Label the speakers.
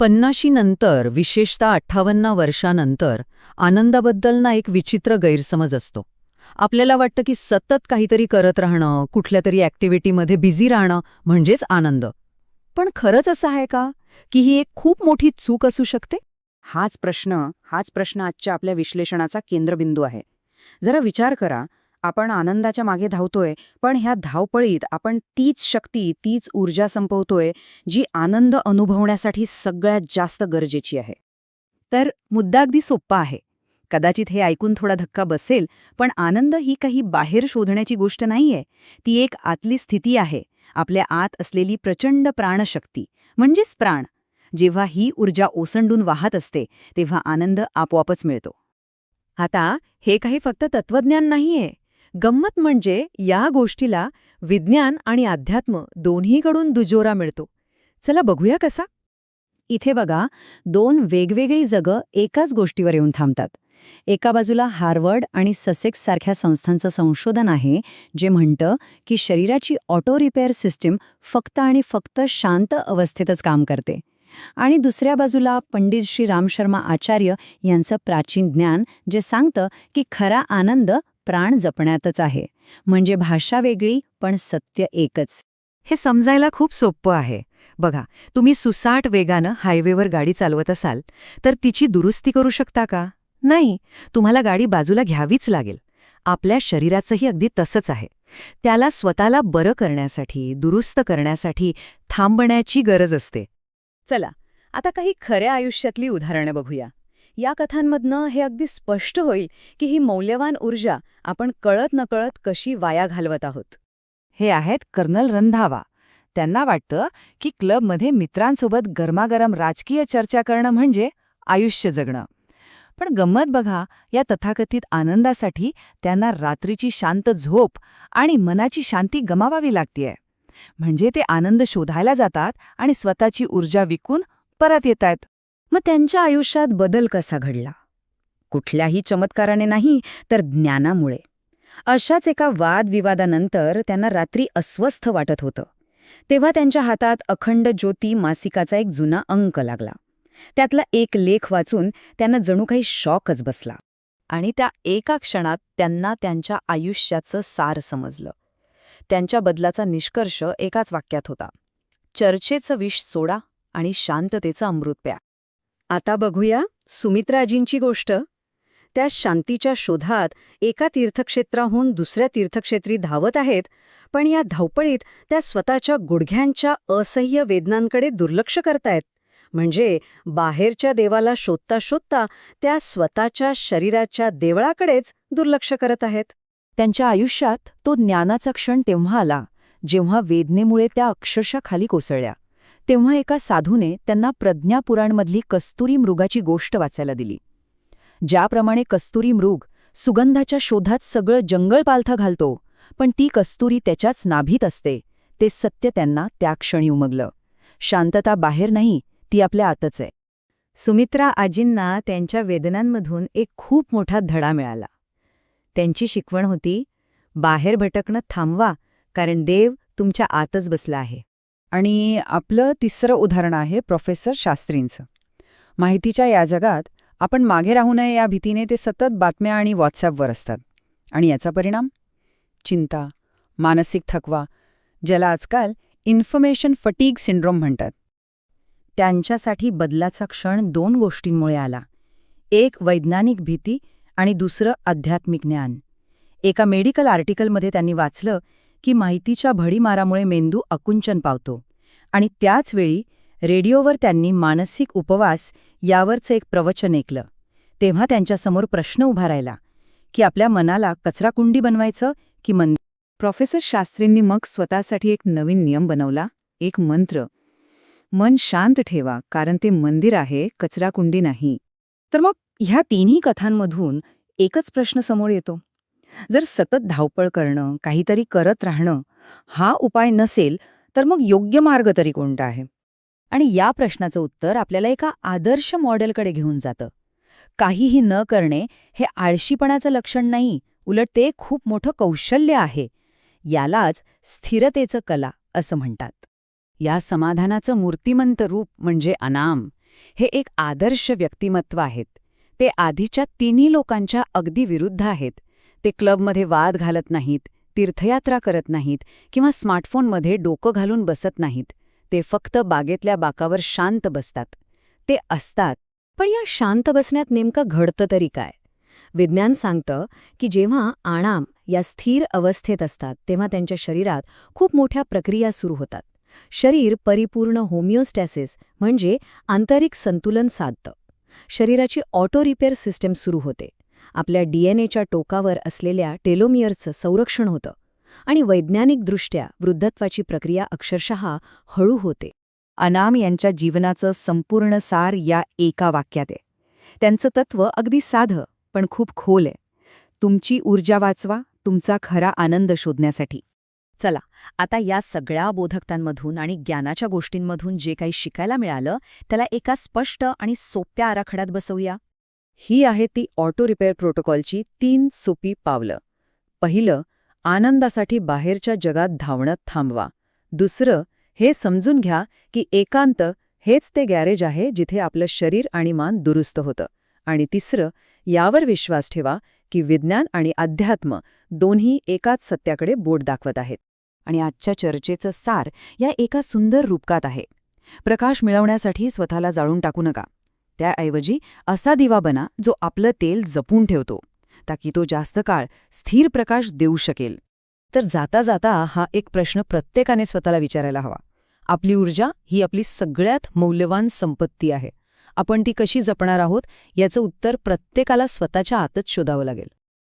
Speaker 1: पन्नाशी नंतर विशेषतः अठ्ठावन्न वर्षानंतर आनंदाबद्दल ना एक विचित्र गैरसमज असतो. आपल्याला वाटतं की सतत काहीतरी करत राहणं कुठल्या तरी ॲक्टिव्हिटीमध्ये बिझी राहणं म्हणजेच आनंद. पण खरंच असं आहे का? की ही एक खूप मोठी चूक असू शकते?
Speaker 2: हाच प्रश्न हाच प्रश्न आजच्या आपल्या विश्लेषणाचा केंद्रबिंदू आहे. जरा विचार करा आपण आनंदाच्या मागे धावतोय पण ह्या धावपळीत आपण तीच शक्ती तीच ऊर्जा संपवतोय जी आनंद अनुभवण्यासाठी सगळ्यात जास्त गरजेची आहे. तर मुद्दा अगदी सोप्पा आहे. कदाचित हे ऐकून थोडा धक्का बसेल पण आनंद ही काही बाहेर शोधण्याची गोष्ट नाहीये. ती एक आतली स्थिती आहे आपल्या आत असलेली प्रचंड प्राणशक्ती म्हणजेच प्राण. जेव्हा ही ऊर्जा ओसंडून वाहत असते तेव्हा आनंद आपोआपच मिळतो.
Speaker 1: आता हे काही फक्त तत्वज्ञान नाहीये. गंमत म्हणजे या गोष्टीला विज्ञान आणि अध्यात्म दोन्हीकडून दुजोरा मिळतो. चला बघूया कसा.
Speaker 2: इथे बघा दोन वेगवेगळी जगं एकाच गोष्टीवर येऊन थांबतात. एका बाजूला हार्वर्ड आणि ससेक्स सारख्या संस्थांचं संशोधन आहे जे म्हणतं की शरीराची ऑटो रिपेअर सिस्टीम फक्त आणि फक्त शांत अवस्थेतच काम करते. आणि दुसऱ्या बाजूला पंडित श्री राम शर्मा आचार्य यांचं प्राचीन ज्ञान जे सांगतं की खरा आनंद प्राण जपण्यातच आहे. म्हणजे भाषा वेगळी पण सत्य एकच.
Speaker 1: हे समजायला खूप सोपं आहे. बघा तुम्ही सुसाट वेगानं हायवेवर गाडी चालवत असाल तर तिची दुरुस्ती करू शकता का? नाही तुम्हाला गाडी बाजूला घ्यावीच लागेल. आपल्या शरीराचंही अगदी तसंच आहे. त्याला स्वतःला बरं करण्यासाठी दुरुस्त करण्यासाठी थांबण्याची गरज असते.
Speaker 2: चला आता काही खऱ्या आयुष्यातली उदाहरणं बघूया. या कथांमधनं हे अगदी स्पष्ट होईल की ही मौल्यवान ऊर्जा आपण कळत नकळत कशी वाया घालवत आहोत.
Speaker 1: हे आहेत कर्नल रंधावा. त्यांना वाटतं की क्लबमध्ये मित्रांसोबत गरमागरम राजकीय चर्चा करणं म्हणजे आयुष्य जगणं. पण गंमत बघा या तथाकथित आनंदासाठी त्यांना रात्रीची शांत झोप आणि मनाची शांती गमावावी लागतीये. म्हणजे ते आनंद शोधायला जातात आणि स्वतःची ऊर्जा विकून परत येतायत.
Speaker 2: मग त्यांच्या आयुष्यात बदल कसा घडला? कुठल्याही चमत्काराने नाही तर ज्ञानामुळे. अशाच एका वादविवादानंतर त्यांना रात्री अस्वस्थ वाटत होतं. तेव्हा त्यांच्या हातात अखंड ज्योती मासिकाचा एक जुना अंक लागला. त्यातला एक लेख वाचून त्यांना जणू काही शॉकच बसला.
Speaker 1: आणि त्या एका क्षणात त्यांना त्यांच्या आयुष्याचं सार समजलं. त्यांच्या बदलाचा निष्कर्ष एकाच वाक्यात होता. चर्चेचं विष सोडा आणि शांततेचं अमृत प्या.
Speaker 2: आता बघूया सुमित्राजींची गोष्ट. त्या शांतीच्या शोधात एका तीर्थक्षेत्राहून दुसऱ्या तीर्थक्षेत्री धावत आहेत पण या धावपळीत त्या स्वतःच्या गुडघ्यांच्या असह्य वेदनांकडे दुर्लक्ष करतायत. म्हणजे बाहेरच्या देवाला शोधता शोधता त्या स्वतःच्या शरीराच्या देवळाकडेच दुर्लक्ष करत आहेत.
Speaker 1: त्यांच्या आयुष्यात तो ज्ञानाचा क्षण तेव्हा आला जेव्हा वेदनेमुळे त्या अक्षरशः खाली कोसळल्या. तेव्हा एका साधूने त्यांना प्रज्ञापुराणमधली कस्तुरी मृगाची गोष्ट वाचायला दिली. ज्याप्रमाणे कस्तुरी मृग सुगंधाच्या शोधात सगळं जंगल पालथं घालतो पण ती कस्तुरी त्याच्याच नाभीत असते ते सत्य त्यांना त्या क्षणी उमगलं. शांतता बाहेर नाही ती आपल्या आतच आहे.
Speaker 2: सुमित्रा आजींना त्यांच्या वेदनांमधून एक खूप मोठा धडा मिळाला. त्यांची शिकवण होती बाहेर भटकणं थांबवा कारण देव तुमच्या आतच बसला आहे.
Speaker 3: आणि आपलं तिसरं उदाहरण आहे प्रोफेसर शास्त्रींचं. माहितीच्या या जगात आपण मागे राहू नये या भीतीने ते सतत बातम्या आणि व्हॉट्सॲपवर असतात. आणि याचा परिणाम? चिंता मानसिक थकवा ज्याला आजकाल इन्फॉर्मेशन फटीग सिंड्रोम म्हणतात.
Speaker 2: त्यांच्यासाठी बदलाचा क्षण दोन गोष्टींमुळे आला. एक वैज्ञानिक भीती आणि दुसरं आध्यात्मिक ज्ञान. एका मेडिकल आर्टिकलमध्ये त्यांनी वाचलं की माहितीच्या भडीमारामुळे मेंदू अकुंचन पावतो. आणि त्याच वेळी रेडिओवर त्यांनी मानसिक उपवास यावरचं एक प्रवचन ऐकलं. तेव्हा त्यांच्यासमोर प्रश्न उभा राहिला की आपल्या मनाला कचराकुंडी बनवायचं की मन प्रोफेसर शास्त्रींनी मग स्वतःसाठी एक नवीन नियम बनवला एक मंत्र. मन शांत ठेवा कारण ते मंदिर आहे कचराकुंडी नाही. तर मग ह्या तिन्ही कथांमधून एकच प्रश्न समोर येतो. जर सतत धावपळ करणं काहीतरी करत राहणं हा उपाय नसेल तर मग योग्य मार्ग तरी कोणता आहे? आणि या प्रश्नाचं उत्तर आपल्याला एका आदर्श मॉडेलकडे घेऊन जातं. काहीही न करणे हे आळशीपणाचं लक्षण नाही उलट ते खूप मोठं कौशल्य आहे. यालाच स्थिरतेचं कला असं म्हणतात.
Speaker 1: या समाधानाचं मूर्तिमंत रूप म्हणजे अनाम हे एक आदर्श व्यक्तिमत्व आहेत. ते आधीच्या तिन्ही लोकांच्या अगदी विरुद्ध आहेत. ते क्लबमध्ये वाद घालत नाहीत तीर्थयात्रा करत नाहीत किंवा स्मार्टफोनमध्ये डोकं घालून बसत नाहीत. ते फक्त बागेतल्या बाकावर शांत बसतात. ते असतात.
Speaker 4: पण या शांत बसण्यात नेमकं घडतं तरी काय? विज्ञान सांगतं की जेव्हा आणाम या स्थिर अवस्थेत असतात तेव्हा त्यांच्या शरीरात खूप मोठ्या प्रक्रिया सुरू होतात. शरीर परिपूर्ण होमिओस्टॅसिस म्हणजे आंतरिक संतुलन साधतं. शरीराची ऑटो रिपेअर सिस्टम सुरू होते. आपल्या डीएनएच्या टोकावर असलेल्या टेलोमियरचं संरक्षण होतं आणि वैज्ञानिकदृष्ट्या वृद्धत्वाची प्रक्रिया अक्षरशः हळू होते.
Speaker 2: अनाम यांच्या जीवनाचं संपूर्ण सार या एका वाक्यात आहे. त्यांचं तत्व अगदी साधं पण खूप खोल आहे. तुमची ऊर्जा वाचवा तुमचा खरा आनंद शोधण्यासाठी.
Speaker 1: चला आता या सगळ्या बोधकतांमधून आणि ज्ञानाच्या गोष्टींमधून जे काही शिकायला मिळालं त्याला एका स्पष्ट आणि सोप्या आराखड्यात बसवूया.
Speaker 3: ही आहे ती ऑटो रिपेअर प्रोटोकॉलची तीन सोपी पावलं. पहिलं आनंदासाठी बाहेरच्या जगात धावणं थांबवा. दुसरं हे समजून घ्या की एकांत हेच ते गॅरेज आहे जिथे आपलं शरीर आणि मान दुरुस्त होतं. आणि तिसरं यावर विश्वास ठेवा की विज्ञान आणि अध्यात्म दोन्ही एकाच सत्याकडे बोट दाखवत आहेत.
Speaker 1: आणि आजच्या चर्चेचं सार या एका सुंदर रूपकात आहे. प्रकाश मिळवण्यासाठी स्वतःला जाळून टाकू नका. त्याऐवजी असा दिवा बना जो आपलं तेल जपून ठेवतो. ताकी तो जास्त काळ स्थिर प्रकाश देऊ शकेल. तर जाता जाता हा एक प्रश्न प्रत्येकाने स्वतःला विचारायला हवा. आपली ऊर्जा ही आपली सगळ्यात मौल्यवान संपत्ती आहे. आपण ती कशी जपणार आहोत याचं उत्तर प्रत्येकाला स्वतःच्या आतच शोधावं लागेल.